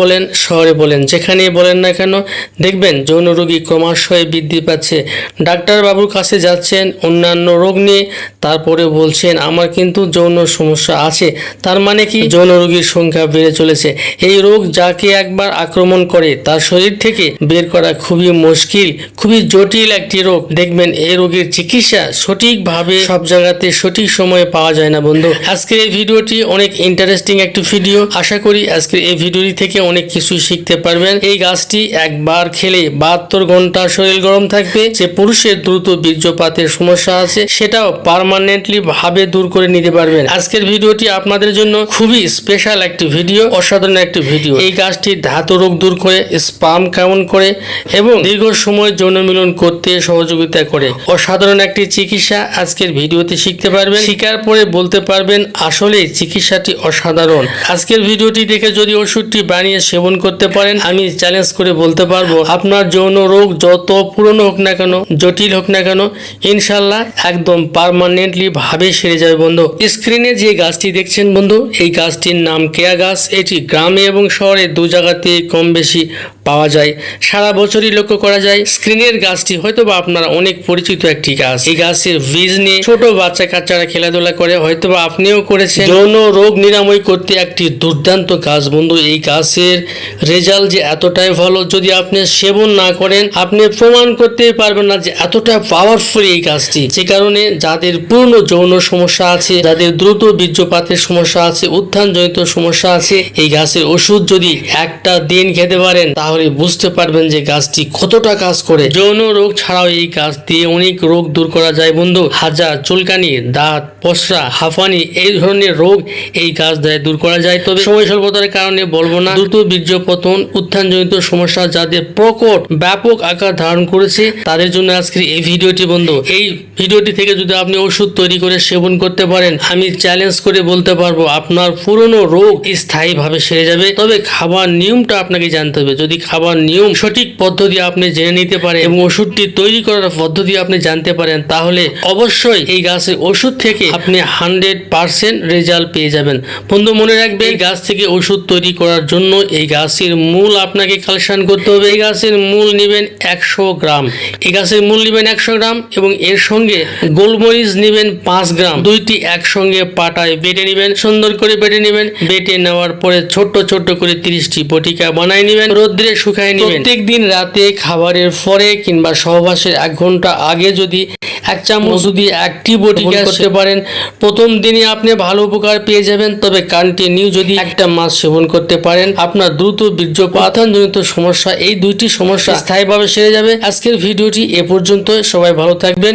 বলেন, শহরে বলেন যেখানে বলেন না কেন, দেখবেন যৌন রোগী ক্রমাশই বৃদ্ধি পাচ্ছে। ডাক্তারবাবুর কাছে যাচ্ছেন, অন্যান্য রোগ নিয়ে, তারপরে বলছেন, আমার কিন্তু যৌন সমস্যা আছে। তার মানে কি? যৌন রোগীর সংখ্যা বেড়ে চলেছে। এই রোগ যাকে একবার আক্রমণ করে, তার শরীর থেকে বের করা খুবই মুশকিল, খুবই জটিল একটি রোগ। দেখবেন এই রোগের চিকিৎসা সঠিকভাবে সব জায়গাতে সঠিক সময়ে পাওয়া যায় না বন্ধু। আজকের এই ভিডিওটি অনেক ইন্টারেস্টিং একটি ভিডিও আশা করি আজকের এই ভিডিওটি থেকে অনেক কিছু শিখতে পারবেন। এই গাছটি একবার খেলে বাহাত্তর ঘণ্টা শরীর গরম থাকবে। যে পুরুষের দ্রুত বীর্যপাতের সমস্যা আছে, সেটাও পার্মানেন্টলি ভাবে দূর করে নিতে পারবেন। আজকের ভিডিওটি আপনাদের জন্য খুবই স্পেশাল একটি ভিডিও অসাধারণ একটি ভিডিও এই গাছটি ধাতু রোগ দূর করে স্পাম কেমন করে এবং দীর্ঘ সময় যৌন মিলন করতে সহযোগিতা করে। অসাধারণ একটি চিকিৎসা আজকের ভিডিওতে শিখতে পারবেন। শিকার পরে বলতে পারবেন আসলে চিকিৎসাটি অসাধারণ। আজকের ভিডিওটি দেখে যদি ওষুধটি বানিয়ে সেবন করতে পারেন, আমি চ্যালেঞ্জ করে বলতে পারব, আপনার যৌন রোগ যত পুরনো হোক না কেন, জটিল হোক না কেন, ইনশাল্লাহ একদম পারমানেন্টলি ভাবে সেরে যাবে বন্ধু। স্ক্রিনে যে গাছটি দেখছেন বন্ধু, এই গাছটির নাম কেয়া গাছ। এটি গ্রামে এবং শহরে দু জায়গাতে কম বেশি পাওয়া যায়। সারা বছরই লক্ষ্য করা যায়, স্ক্রিনের গাছটি হয়তো বা আপনারা অনেক পরিচিত একটি গাছ। এই গাছের বীজ নিয়ে ছোট বাচ্চা কাচ্চারা খেলাধুলা করে হয়তো বা আপনিও করেছেন। যৌন রোগ নিরাময় করতে একটি দুর্দান্ত গাছ বন্ধু, এই গাছের রেজাল্ট যে এতটাই ভালো, যদি আপনি সেবন না করেন, আপনি প্রমাণ করতেই পারবেন না যে এতটা পাওয়ারফুল এই গাছটি। যে কারণে যাদের পূর্ণ যৌন সমস্যা আছে, যাদের দ্রুত বীর্যপাতের সমস্যা আছে, উত্থানজনিত সমস্যা আছে, এই গাছের ওষুধ যদি একটা দিন খেতে পারেন, তাহলে বুঝতে পারবেন যে গাছটি কতটা কাজ করে। যৌন রোগ ছাড়াও এই গাছ দিয়ে অনেক রোগ দূর করা যায় বন্ধু। হাজার চুলকানি, দাঁত পশরা হাঁফানি এই ধরনের রোগ এই গাছ দ্বারা দূর করা যায়। তবে সময় স্বল্পতার কারণে বলব না, দ্রুত বীর্য পতন উত্থানজনিত সমস্যা যাদের প্রকট ব্যাপক আকার ধারণ করেছে, তাদের জন্য আজকের এই ভিডিওটি বন্ধু। এই ভিডিওটি থেকে যদি আপনি ওষুধ তৈরি করে সেবন করতে পারেন, আমি চ্যালেঞ্জ করে বলতে পারব আপনার পুরনো রোগ স্থায়ীভাবে সেরে যাবে। তবে খাবার নিয়মটা আপনাকে জানতে হবে। যদি খাবার নিয়ম, সঠিক পদ্ধতি আপনি জেনে নিতে পারেন এবং ওষুধটি তৈরি করার পদ্ধতি আপনি জানতে পারেন, তাহলে অবশ্যই এই গাছের ওষুধ থেকে আপনি হান্ড্রেড পার্সেন্ট রেজাল্ট পেয়ে যাবেন। বন্ধু, মনে রাখবে এই গাছ থেকে ওষুধ তৈরি করার জন্য এই গাছের মূল আপনাকে কালেকশন করতে হবে। এই গাছের মূল নেবেন একশো গ্রাম। এই গাছের মূল নেবেন একশো গ্রাম এবং এর সঙ্গে গোলমরিচ নেবেন পাঁচ গ্রাম। দুইটি একসঙ্গে পাটায় বেটে নেবেন, সুন্দর করে বেটে নেবেন। বেটে নেওয়ার পরে ছোট্ট ছোট্ট করে তিরিশটি বটিকা বানাই নেবেন। রোদ্রে শুকায় নেবেন। প্রত্যেক দিন রাতে খাবারের পরে কিংবা সহবাসের এক ঘণ্টা আগে যদি এক চামচ যদি একটি বটিকা করতে পারেন প্রথম দিনই আপনি ভালো উপকার পেয়ে যাবেন। তবে কন্টিনিউ যদি একটা মাস সেবন করতে পারেন আপনার দ্রুত বীর্যপাতনজনিত সমস্যা এই দুইটি সমস্যা স্থায়ীভাবে সেরে যাবে। আজকের ভিডিওটি এ পর্যন্ত সবাই ভালো থাকবেন।